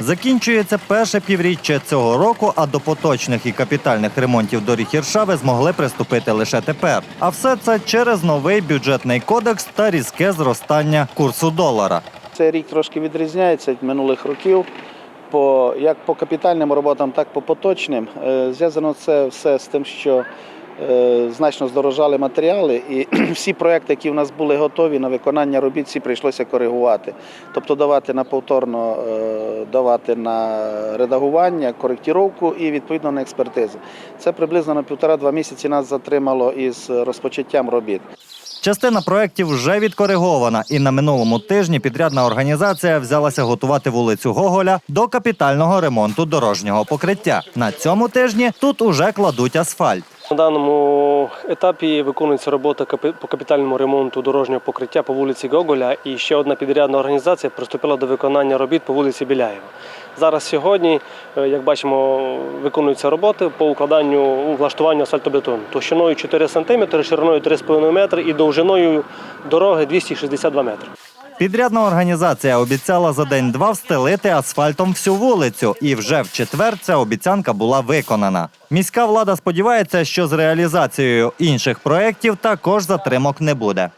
Закінчується перше півріччя цього року, а до поточних і капітальних ремонтів доріг Іршави змогли приступити лише тепер. А все це через новий бюджетний кодекс та різке зростання курсу долара. Цей рік трошки відрізняється від минулих років. По, як по капітальним роботам, так і по поточним. Е, Зв'язано це все з тим, що значно здорожали матеріали, і всі проекти, які в нас були готові на виконання робіт, всі прийшлося коригувати. Тобто давати на повторно, е, давати на редагування, коректіровку і відповідно на експертизи. Це приблизно на півтора-два місяці нас затримало із розпочаттям робіт. Частина проєктів вже відкоригована, і на минулому тижні підрядна організація взялася готувати вулицю Гоголя до капітального ремонту дорожнього покриття. На цьому тижні тут уже кладуть асфальт. На даному етапі виконується робота по капітальному ремонту дорожнього покриття по вулиці Гоголя, і ще одна підрядна організація приступила до виконання робіт по вулиці Біляєва. Зараз сьогодні, е, як бачимо, виконуються роботи по укладанню влаштуванню асфальтобетону товщиною 4 см, шириною 3,5 метри і довжиною дороги 262 метри. Підрядна організація обіцяла за день-два встелити асфальтом всю вулицю, і вже в четвер ця обіцянка була виконана. Міська влада сподівається, що з реалізацією інших проєктів також затримок не буде.